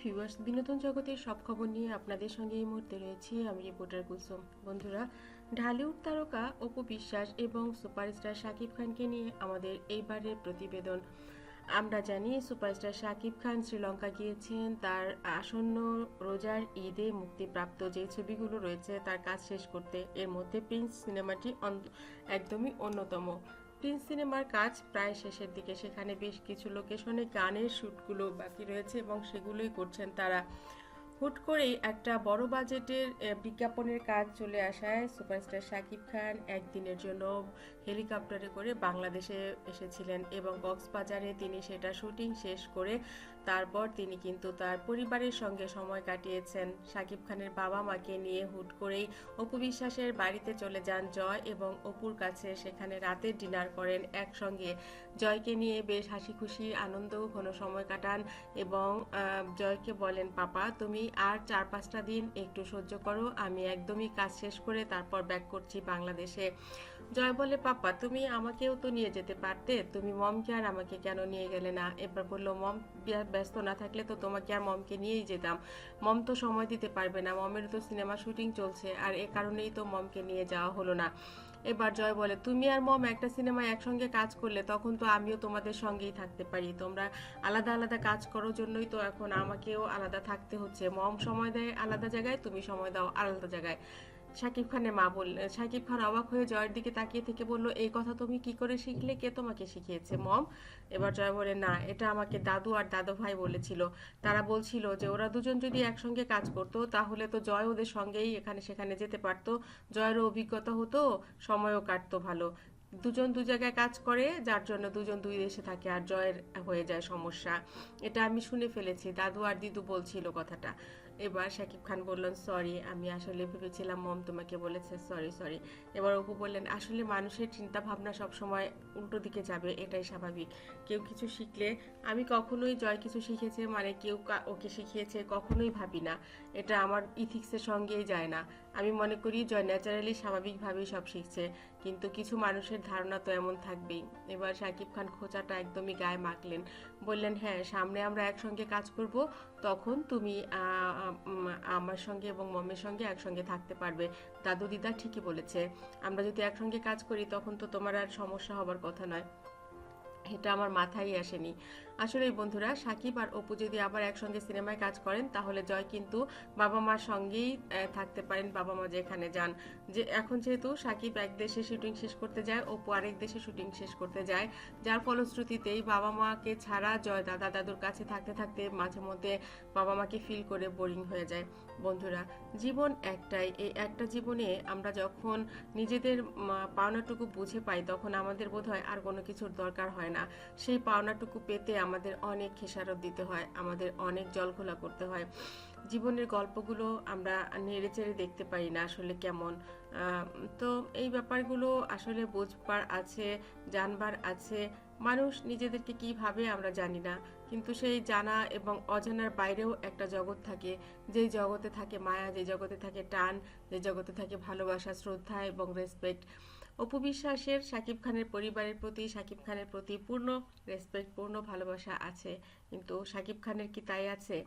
Viewers বিনোদন জগতের সব খবর নিয়ে আপনাদের সঙ্গে এই মুহূর্তে রয়েছি আমি রিপোর্টার কুলসুম। বন্ধুরা, ঢালিউড তারকা অপু বিশ্বাস এবং সুপারস্টার শাকিব খানকে নিয়ে আমাদের এইবারের প্রতিবেদন। আমরা জানি সুপারস্টার শাকিব খান শ্রীলঙ্কা গিয়েছেন, তার আসন্ন রোজার ঈদে মুক্তিপ্রাপ্ত যে ছবিগুলো রয়েছে, তার কাজ শেষ করতে এর মধ্যে প্রিন্স সিনেমাটি একদমই অন্যতম। প্রিন্স সিনেমার কাজ প্রায় শেষের দিকে। সেখানে বেশ কিছু লোকেশনে গানের শ্যুটগুলো বাকি রয়েছে এবং সেগুলোই করছেন তারা। হুট করেই একটা বড় বাজেটের বিজ্ঞাপনের কাজ চলে আসায় সুপারস্টার শাকিব খান একদিনের জন্য হেলিকপ্টারে করে বাংলাদেশে এসেছিলেন এবং কক্সবাজারে তিনি সেটা শুটিং শেষ করে তারপর তিনি কিন্তু তার পরিবারের সঙ্গে সময় কাটিয়েছেন। শাকিব খানের বাবা মাকে নিয়ে হুট করেই অপু বিশ্বাসের বাড়িতে চলে যান জয় এবং অপুর কাছে সেখানে রাতের ডিনার করেন একসঙ্গে। জয়কে নিয়ে বেশ হাসি খুশি আনন্দ ঘন সময় কাটান এবং জয়কে বলেন, পাপা, তুমি আর চার পাঁচটা দিন একটু সহ্য করো, আমি একদমই কাজ শেষ করে তারপর ব্যাক করছি বাংলাদেশে। জয় বলে, পাপা, তুমি আমাকেও তো নিয়ে যেতে পারতে। তুমি মমকে আর আমাকে কেন নিয়ে গেলে না? এবার বলল, মম ব্যস্ত না থাকলে তো তোমাকে আর মমকে নিয়েই যেতাম। মম তো সময় দিতে পারবে না। মমের তো সিনেমা শুটিং চলছে, আর এ কারণেই তো মমকে নিয়ে যাওয়া হলো না। এবার জয় বলে, তুমি আর মম একটা সিনেমায় একসঙ্গে কাজ করলে তখন তো আমিও তোমাদের সঙ্গেই থাকতে পারি। তোমরা আলাদা আলাদা কাজ করার জন্যই তো এখন আমাকেও আলাদা থাকতে হচ্ছে। মম সময় দেয় আলাদা জায়গায়, তুমি সময় দাও আলাদা জায়গায়। শাকিব খানের মা বললেন শাকিব খান অবাক হয়ে জয়ের দিকে তাকিয়ে থেকে বলল, এই কথা তুমি কি করে শিখলে? কে তোমাকে শিখিয়েছে, মম? এবার জয় বলে, না, এটা আমাকে দাদু আর দাদু ভাই বলেছিল। তারা বলছিল যে, ওরা দুজন যদি একসঙ্গে কাজ করতো, তাহলে তো জয় ওদের সঙ্গেই এখানে সেখানে যেতে পারতো। জয়েরও অভিজ্ঞতা হতো, সময়ও কাটতো ভালো। দুজন দু জায়গায় কাজ করে, যার জন্য দুজন দুই দেশে থাকে আর জয়ের হয়ে যায় সমস্যা। এটা আমি শুনে ফেলেছি, দাদু আর দিদু বলছিল কথাটা। এবার শাকিব খান বললেন সরি আমি আসলে ভেবেছিলাম মম তোমাকে বলেছে সরি সরি এবার অপু বললেন, আসলে মানুষের চিন্তা ভাবনা সবসময় উল্টো দিকে যাবে, এটাই স্বাভাবিক। কেউ কিছু শিখলে, আমি কখনোই জয় কিছু শিখেছে মানে কেউ ওকে শিখিয়েছে কখনোই ভাবি না। এটা আমার ইথিক্সের সঙ্গেই যায় না। আমি মনে করি জয় ন্যাচারালি স্বাভাবিকভাবেই সব শিখছে। কিন্তু কিছু মানুষের ধারণা তো এমন থাকবেই। এবার শাকিব খান খোঁচাটা একদমই গায়ে মাখলেন। বললেন হ্যাঁ সামনে আমরা একসঙ্গে কাজ করব, তখন তুমি আমার সঙ্গে এবং মমের সঙ্গে একসঙ্গে থাকতে পারবে। দাদু দিদা ঠিকই বলেছে। আমরা যদি একসঙ্গে কাজ করি, তখন তো তোমার আর সমস্যা হবার কথা নয়। এটা আমার মাথায় আসেনি। আসলে এই বন্ধুরা, সাকিব আর অপু যদি আবার একসঙ্গে সিনেমায় কাজ করেন, তাহলে জয় কিন্তু বাবা মার সঙ্গেই থাকতে পারেন বাবা মা যেখানে যান। যে, এখন যেহেতু সাকিব এক দেশে শুটিং শেষ করতে যায়, অপু আরেক দেশে শুটিং শেষ করতে যায়, যার ফলশ্রুতিতেই বাবা মাকে ছাড়া জয় দাদা দাদুর কাছে থাকতে থাকতে মাঝে মধ্যে বাবা মাকে ফিল করে বোরিং হয়ে যায়। বন্ধুরা, জীবন একটাই, এই একটা জীবনে আমরা যখন নিজেদের পাওনাটুকু বুঝে পাই, তখন আমাদের বোধ হয় আর কোনো কিছুর দরকার হয় না। সেই পাওনাটুকু পেতে আমাদের অনেক খেসারত দিতে হয়, আমাদের অনেক জলঘোলা করতে হয়। জীবনের গল্পগুলো আমরা নেড়ে চেড়ে দেখতে পারি না আসলে কেমন। তো এই ব্যাপারগুলো আসলে বুঝবার আছে, জানবার আছে। মানুষ নিজেদেরকে কি ভাবে আমরা জানি না। কিন্তু সেই জানা এবং অজানার বাইরেও একটা জগৎ থাকে। যেই জগতে থাকে মায়া, যে জগতে থাকে টান, যে জগতে থাকে ভালোবাসা, শ্রদ্ধা এবং রেসপেক্ট অপু বিশ্বাসের শাকিব খানের পরিবারের প্রতি, শাকিব খানের প্রতি পূর্ণ রেসপেক্ট পূর্ণ ভালোবাসা আছে। কিন্তু শাকিব খানের কি তাই আছে?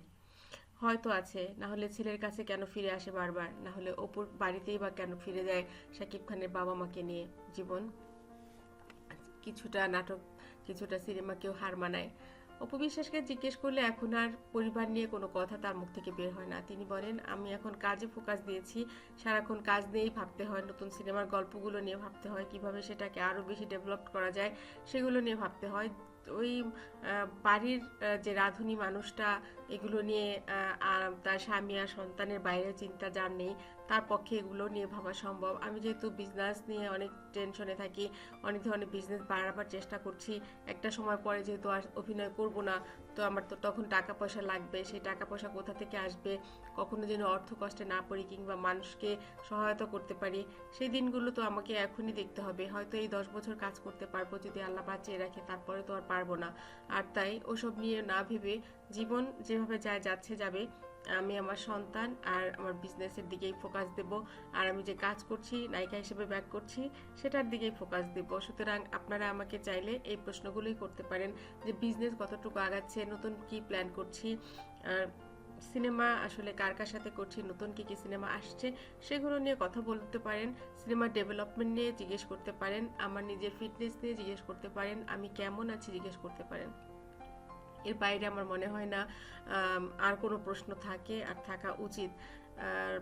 হয়তো আছে। না হলে ছেলের কাছে কেন ফিরে আসে বারবার? না হলে অপুর বাড়িতেই বা কেন ফিরে যায় শাকিব খানের বাবা মাকে নিয়ে? জীবন কিছুটা নাটক, কিছুটা সিনেমাকেও হার মানায়। অপু বিশ্বাসকে জিজ্ঞেস করলে এখন আর পরিবার নিয়ে কোনো কথা তার মুখ থেকে বের হয় না। তিনি বলেন, আমি এখন কাজে ফোকাস দিয়েছি। সারাক্ষণ কাজ নিয়েই ভাবতে হয়। নতুন সিনেমার গল্পগুলো নিয়ে ভাবতে হয়। কীভাবে সেটাকে আরও বেশি ডেভেলপ করা যায়, সেগুলো নিয়ে ভাবতে হয়। ওই বাড়ির যে রাঁধুনি মানুষটা, এগুলো নিয়ে তার স্বামী আর সন্তানের বাইরে চিন্তা যার নেই তার পক্ষে এগুলো নিয়ে ভাবা সম্ভব। আমি যেহেতু বিজনেস নিয়ে অনেক টেনশনে থাকি, অনেক ধরনের বিজনেস বাড়াবার চেষ্টা করছি। একটা সময় পরে যেহেতু আর অভিনয় করব না, তো আমার তো তখন টাকা পয়সা লাগবে। সেই টাকা পয়সা কোথা থেকে আসবে? কখনো যেন অর্থ কষ্টে না পড়ি কিংবা মানুষকে সহায়তা করতে পারি। সেই দিনগুলো তো আমাকে এখনই দেখতে হবে। হয়তো এই দশ বছর কাজ করতে পারব, যদি আল্লাহ বাঁচিয়ে রাখে, তারপরে তো আর পারব না। আর তাই ওসব নিয়ে না ভেবে জীবন যেভাবে যায় যাচ্ছে যাবে আমি আমার সন্তান আর আমার বিজনেসের দিকেই ফোকাস দেব। আর আমি যে কাজ করছি, নায়িকা হিসেবে ব্যাক করছি, সেটার দিকেই ফোকাস দেব। সুতরাং আপনারা আমাকে চাইলে এই প্রশ্নগুলোই করতে পারেন যে বিজনেস কতটুকু আগাচ্ছে, নতুন কি প্ল্যান করছি, আর সিনেমা আসলে কার কার সাথে করছি, নতুন কী কী সিনেমা আসছে, সেগুলো নিয়ে কথা বলতে পারেন। সিনেমা ডেভেলপমেন্ট নিয়ে জিজ্ঞেস করতে পারেন, আমার নিজের ফিটনেস নিয়ে জিজ্ঞেস করতে পারেন, আমি কেমন আছি জিজ্ঞেস করতে পারেন। এর বাইরে আমার মনে হয় না আর কোনো প্রশ্ন থাকে আর থাকা উচিত। আর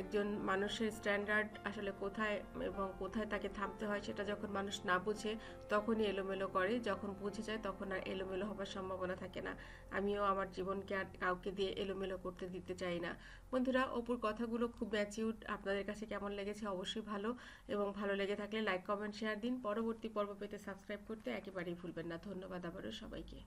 একজন মানুষের স্ট্যান্ডার্ড আসলে কোথায় এবং কোথায় তাকে থামতে হয় সেটা যখন মানুষ না বুঝে তখনই এলোমেলো করে, যখন বুঝে যায় তখন আর এলোমেলো হবার সম্ভাবনা থাকে না। আমিও আমার জীবনকে আর কাউকে দিয়ে এলোমেলো করতে দিতে চাই না। বন্ধুরা, অপুর কথাগুলো খুব ম্যাচিউড আপনাদের কাছে কেমন লেগেছে অবশ্যই ভালো এবং ভালো লেগে থাকলে লাইক কমেন্ট শেয়ার দিন। পরবর্তী পর্ব পেতে সাবস্ক্রাইব করতে একেবারেই ভুলবেন না। ধন্যবাদ আবারও সবাইকে।